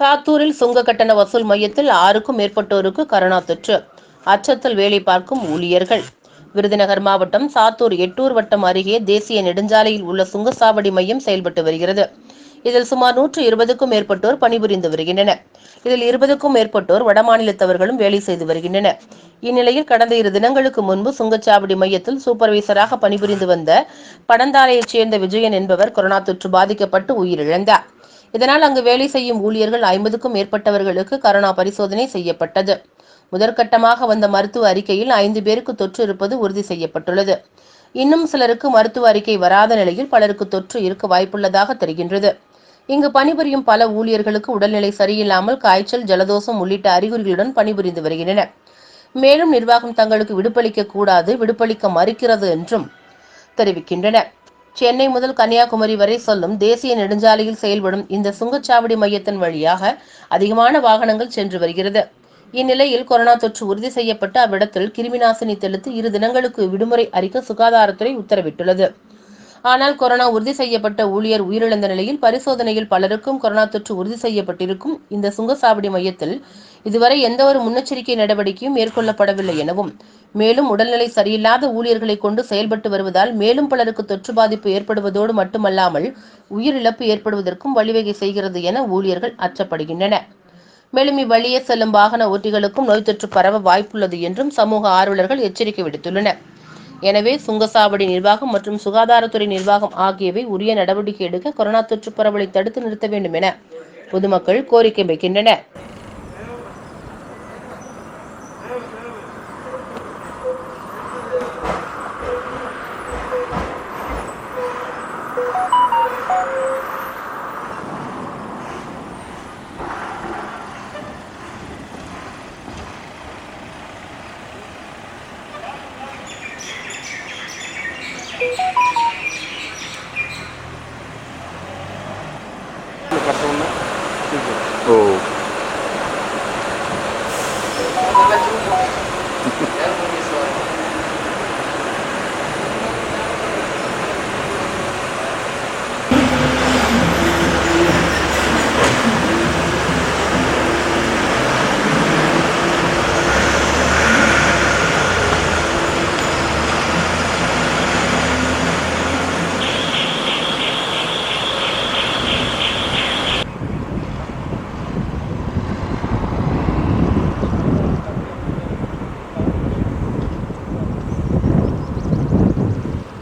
சாத்தூரில் சுங்க கட்டண வசூல் மையத்தில் ஆறுக்கும் மேற்பட்டோருக்கு கரோனா தொற்று. அச்சத்தில் வேலை பார்க்கும் ஊழியர்கள். விருதுநகர் மாவட்டம் சாத்தூர் எட்டூர் வட்டம் அருகே தேசிய நெடுஞ்சாலையில் உள்ள சுங்கசாவடி மையம் செயல்பட்டு வருகிறது. இதில் சுமார் நூற்று இருபதுக்கும் மேற்பட்டோர் பணிபுரிந்து வருகின்றனர். இதில் இருபதுக்கும் மேற்பட்டோர் வடமாநிலத்தவர்களும் வேலை செய்து வருகின்றனர். இந்நிலையில் கடந்த இரு தினங்களுக்கு முன்பு சுங்கச்சாவடி மையத்தில் சூப்பர்வைசராக பணிபுரிந்து வந்த படந்தாரையைச் சேர்ந்த விஜயன் என்பவர் கொரோனா தொற்று பாதிக்கப்பட்டு உயிரிழந்தார். இதனால் அங்கு வேலை செய்யும் ஊழியர்கள் ஐம்பதுக்கும் மேற்பட்டவர்களுக்கு கரோனா பரிசோதனை செய்யப்பட்டது. முதற்கட்டமாக வந்த மருத்துவ அறிக்கையில் ஐந்து பேருக்கு தொற்று இருப்பது உறுதி செய்யப்பட்டுள்ளது. இன்னும் சிலருக்கு மருத்துவ அறிக்கை வராத நிலையில் பலருக்கு தொற்று இருக்க வாய்ப்புள்ளதாக தெரிகின்றது. இங்கு பணிபுரியும் பல ஊழியர்களுக்கு உடல்நிலை சரியில்லாமல் காய்ச்சல் ஜலதோஷம் உள்ளிட்ட அறிகுறிகளுடன் பணிபுரிந்து வருகின்றனர். மேலும் நிர்வாகம் தங்களுக்கு விடுப்பளிக்க கூடாது விடுப்பளிக்க மறுக்கிறது என்றும் தெரிவிக்கின்றனர். சென்னை முதல் கன்னியாகுமரி வரை செல்லும் தேசிய நெடுஞ்சாலையில் செயல்படும் இந்த சுங்கச்சாவடி மையத்தின் வழியாக அதிகமான வாகனங்கள் சென்று வருகிறது. இந்நிலையில் கொரோனா தொற்று உறுதி செய்யப்பட்டு அவ்விடத்தில் கிருமிநாசினி தெளித்து இரு தினங்களுக்கு விடுமுறை அறிக்க சுகாதாரத்துறை உத்தரவிட்டுள்ளது. ஆனால் கொரோனா உறுதி செய்யப்பட்ட ஊழியர் உயிரிழந்த நிலையில் பரிசோதனையில் பலருக்கும் கொரோனா தொற்று உறுதி செய்யப்பட்டிருக்கும். இந்த சுங்கசாவடி மையத்தில் இதுவரை எந்தவொரு முன்னெச்சரிக்கை நடவடிக்கையும் மேற்கொள்ளப்படவில்லை எனவும் மேலும் உடல்நிலை சரியில்லாத ஊழியர்களை கொண்டு செயல்பட்டு வருவதால் மேலும் பலருக்கு தொற்று பாதிப்பு ஏற்படுவதோடு மட்டுமல்லாமல் உயிரிழப்பு ஏற்படுவதற்கும் வழிவகை செய்கிறது என ஊழியர்கள் அச்சப்படுகின்றனர். மேலும் இவ்வழியே செல்லும் வாகன ஓட்டிகளுக்கும் நோய் தொற்று பரவ வாய்ப்புள்ளது என்றும் சமூக ஆர்வலர்கள் எச்சரிக்கை விடுத்துள்ளனர். எனவே சுங்கசாவடி நிர்வாகம் மற்றும் சுகாதாரத்துறை நிர்வாகம் ஆகியவை உரிய நடவடிக்கை எடுக்க கொரோனா தொற்று பரவலை தடுத்து நிறுத்த வேண்டும் என பொதுமக்கள் கோரிக்கை வைக்கின்றனர். Ou